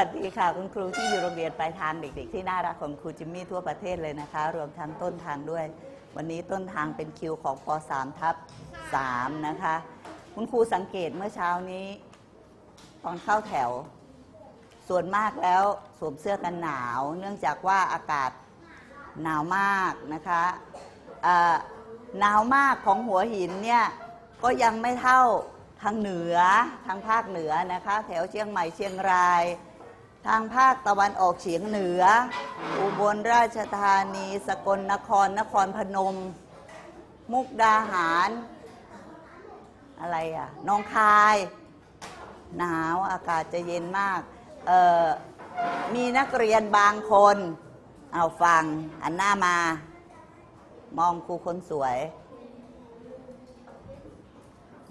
วัสดีค่ะ คุณครูที่อยู่โรงเรียนปลายทางเด็กๆ ที่น่ารักของครูจิมมี่ทั่วประเทศเลยนะคะ รวมทั้งต้นทางด้วย วันนี้ต้นทางเป็นคิวของป .3 ทับ3นะคะ คุณครูสังเกตเมื่อเช้านี้ ตอนเข้าแถว ส่วนมากแล้วสวมเสื้อกันหนาว เนื่องจากว่าอากาศหนาวมากนะคะหนาวมากของหัวหินเนี่ยก็ยังไม่เท่าทางเหนือทางภาคเหนือนะคะ แถวเชียงใหม่เชียงราย ทางภาคตะวันออกเฉียงเหนือ อุบลราชธานี สกลนคร นครพนม มุกดาหาร อะไรอะนองคาย หนาวอากาศจะเย็นมากเอ่อมีนักเรียนบางคน เอาฟังหันหน้ามามองครูคนสวย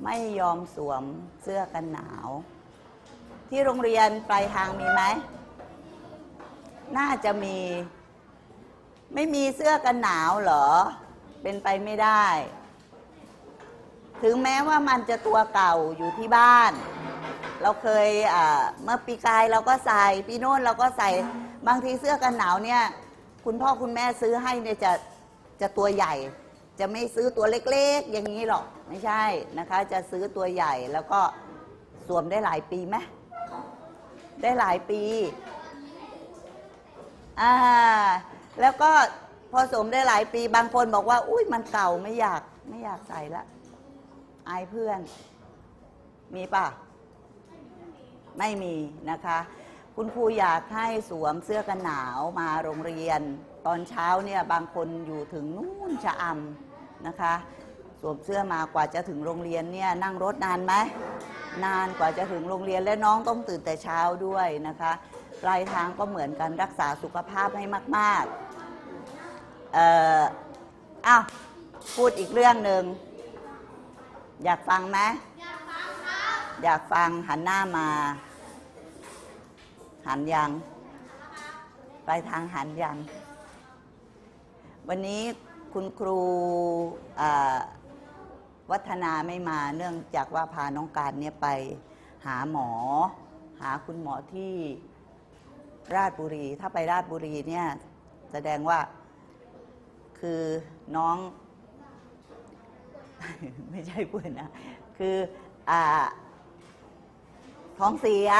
ไม่ยอมสวมเสื้อกันหนาว ที่โรงเรียนปลายทางมีไหม น่าจะมี ไม่มีเสื้อกันหนาวเหรอ เป็นไปไม่ได้ ถึงแม้ว่ามันจะตัวเก่าอยู่ที่บ้าน เราเคยเมื่อปีกายเราก็ใส่ปีโน้นเราก็ใส่ บางทีเสื้อกันหนาวเนี่ย คุณพ่อคุณแม่ซื้อให้เนี่ยจะจะตัวใหญ่ จะไม่ซื้อตัวเล็กๆ อย่างนี้หรอก ไม่ใช่นะคะ จะซื้อตัวใหญ่แล้วก็สวมได้หลายปีไหม ได้หลายปีอ่าแล้วก็พอสวมได้หลายปีบางคนบอกว่า อุ้ยมันเก่าไม่อยากไม่อยากใส่ละ อายเพื่อน มีป่ะ ไม่มีนะคะ คุณครูอยากให้สวมเสื้อกันหนาวมาโรงเรียน ตอนเช้าเนี่ยบางคนอยู่ถึงนู่นชะอำนะคะ สวมเสื้อมากว่าจะถึงโรงเรียนเนี่ยนั่งรถนานไหม นานกว่าจะถึงโรงเรียนและน้องต้องตื่นแต่เช้าด้วยนะคะปลายทางก็เหมือนกันรักษาสุขภาพให้มากๆเอ่ออ้าวพูดอีกเรื่องหนึ่งอยากฟังไหมอยากฟังครับอยากฟังหันหน้ามา หันยังไปทางหันยังวันนี้คุณครูอ่า วัฒนาไม่มาเนื่องจากว่าพาน้องการเนี่ยไปหาหมอ หาคุณหมอที่ราชบุรี ถ้าไปราชบุรีเนี่ยแสดงว่าคือน้อง ไม่ใช่เพื่อนนะ คืออ่าท้องเสีย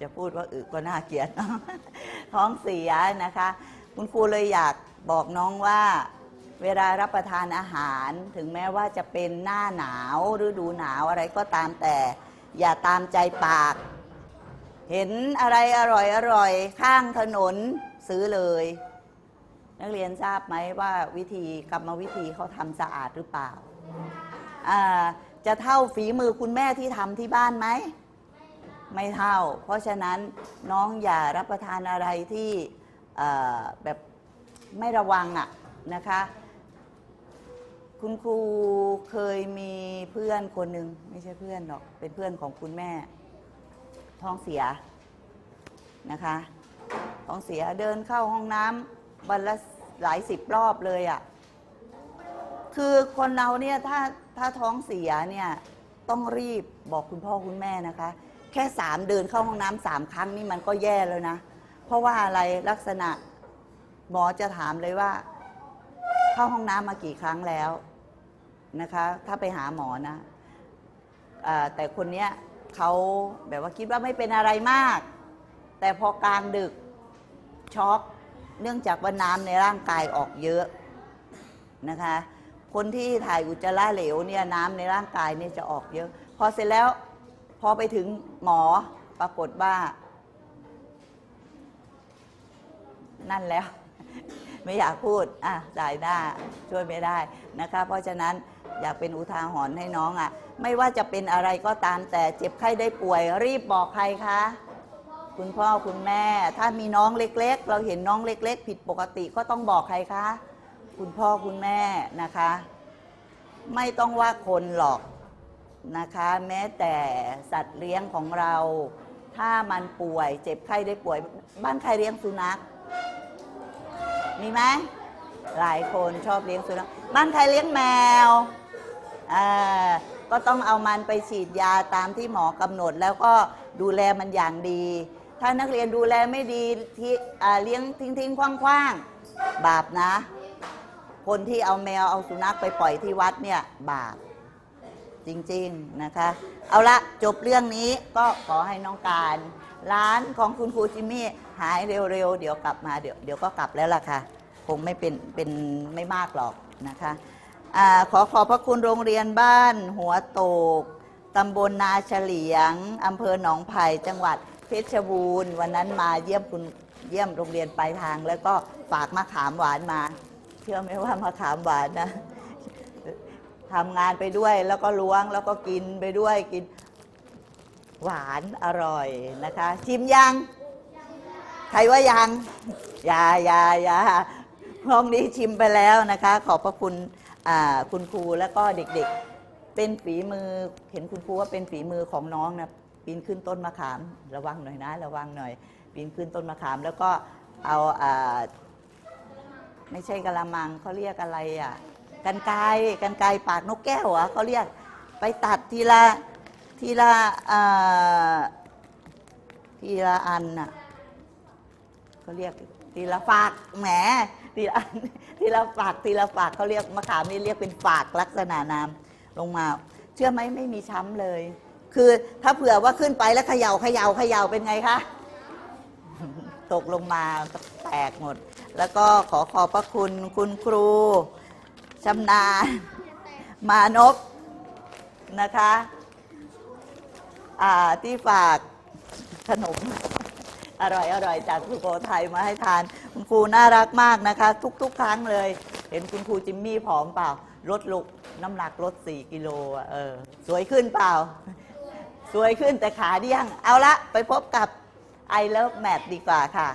จะพูดว่าอึก็น่าเกลียดเนอะท้องเสียนะคะ คุณครูเลยอยากบอกน้องว่า เวลารับประทานอาหาร ถึงแม้ว่าจะเป็นหน้าหนาวฤดูหนาวอะไรก็ตามแต่ อย่าตามใจปาก เห็นอะไรอร่อยอร่อยข้างถนนซื้อเลย นักเรียนทราบไหมว่าวิธีกรรมวิธีเขาทำสะอาดหรือเปล่าจะเท่าฝีมือคุณแม่ที่ทำที่บ้านไหมไม่เท่า เพราะฉะนั้นน้องอย่ารับประทานอะไรที่แบบไม่ระวังอะนะคะ คุณครูเคยมีเพื่อนคนหนึ่งไม่ใช่เพื่อนหรอกเป็นเพื่อนของคุณแม่ ท้องเสียนะคะ ท้องเสียเดินเข้าห้องน้ำวันละหลายสิบรอบเลยอะ่ะคือคนเราเนี่ยถ้าถ้าท้องเสียเนี่ยต้องรีบบอกคุณพ่อคุณแม่นะคะ แค่สามเดินเข้าห้องน้ำสามครั้งนี่มันก็แย่แล้วนะ เพราะว่าอะไรลักษณะหมอจะถามเลยว่า เข้าห้องน้ำมากี่ครั้งแล้ว นะคะ ถ้าไปหาหมอนะอแต่คนเนี้ยเขาแบบว่าคิดว่าไม่เป็นอะไรมาก แต่พอกลางดึกช็อก เนื่องจากว่าน้ำในร่างกายออกเยอะนะคะ คนที่ถ่ายอุจจาระเหลวเนี่ยน้ำในร่างกายเนี่ยจะออกเยอะ พอเสร็จแล้วพอไปถึงหมอปรากฏว่า นั่นแล้ว ไม่อยากพูด อะสายหน้าช่วยไม่ได้นะคะ เพราะฉะนั้น อยากเป็นอุทาหรณ์ให้น้องอะ ไม่ว่าจะเป็นอะไรก็ตามแต่เจ็บไข้ได้ป่วย รีบบอกใครคะคุณพ่อคุณแม่ ถ้ามีน้องเล็ก ๆ เราเห็นน้องเล็ก ๆ ผิดปกติก็ต้องบอกใครคะ คุณพ่อคุณแม่นะคะ ไม่ต้องว่าคนหรอกนะคะ แม้แต่สัตว์เลี้ยงของเรา ถ้ามันป่วย เจ็บไข้ได้ป่วย บ้านใครเลี้ยงสุนัขมีไหมหลายคนชอบเลี้ยงสุนัขบ้านใครเลี้ยงแมว ก็ต้องเอามันไปฉีดยาตามที่หมอกำหนด แล้วก็ดูแลมันอย่างดี ถ้านักเรียนดูแลไม่ดีที่เลี้ยงทิ้งทิ้งคว้างคว้างๆ บาปนะ คนที่เอาแมวเอาสุนัขไปปล่อยที่วัดเนี่ยบาปจริงๆนะคะ เอาละจบเรื่องนี้ก็ขอให้น้องการ ร้านของคุณครูจิมมี่หายเร็วๆ เดี๋ยวกลับมาเดี๋ยวเดี๋ยวก็กลับแล้วล่ะค่ะ คงไม่เป็นเป็นไม่มากหรอกนะคะ อขอขอบพระคุณโรงเรียนบ้าน หัวโตกตำบลนาเฉลียงอำเภอหนองไผ่จังหวัดเพชรบูรณ์วันนั้นมาเยี่ยมคุณเยี่ยมโรงเรียนปลายทาง แล้วก็ฝากมะขามหวานมา เชื่อไหมว่ามะขามหวานนะทำงานไปด้วยแล้วก็ล้วงแล้วก็กินไปด้วยกินหวานอร่อยนะคะ ชิมยัง ใครว่ายังยายายาห้องนี้ชิมไปแล้วนะคะ ขอบพระคุณ คุณครูแล้วก็เด็กๆ เป็นฝีมือ เห็นคุณครูว่าเป็นฝีมือของน้องนะปีนขึ้นต้นมะขาม ระวังหน่อยนะ ระวังหน่อยปีนขึ้นต้นมะขาม แล้วก็เอาอไม่ใช่กะละมังเขาเรียกอะไรอะกันไกกันไกปากนกแก้วเหรอะเขาเรียกไปตัดทีละทีละทีละอันน่ะเขาเรียกทีละฝากแหมทีละอัน ทีละฝากทีละฝากเขาเรียกมะขามนี่เรียกเป็นฝากลักษณะนามลงมา เชื่อไหมไม่มีช้ำเลย คือถ้าเผื่อว่าขึ้นไปแล้วเขย่าเขย่าเขย่าเป็นไงคะตกลงมาแตกหมด แล้วก็ขอขอบพระคุณคุณครูชำนาญมานพนะคะที่ฝากขนม อร่อยอร่อยจากสุโขทัยมาให้ทาน คุณครูน่ารักมากนะคะ ทุก ๆ ครั้งเลย เห็นคุณครูจิมมี่ผอมเปล่าลดลุกน้ำหนักลด 4 กิโลอะเออสวยขึ้นเปล่า สวยขึ้นแต่ขาเดี้ยง เอาละไปพบกับ I love Math ดีกว่าค่ะ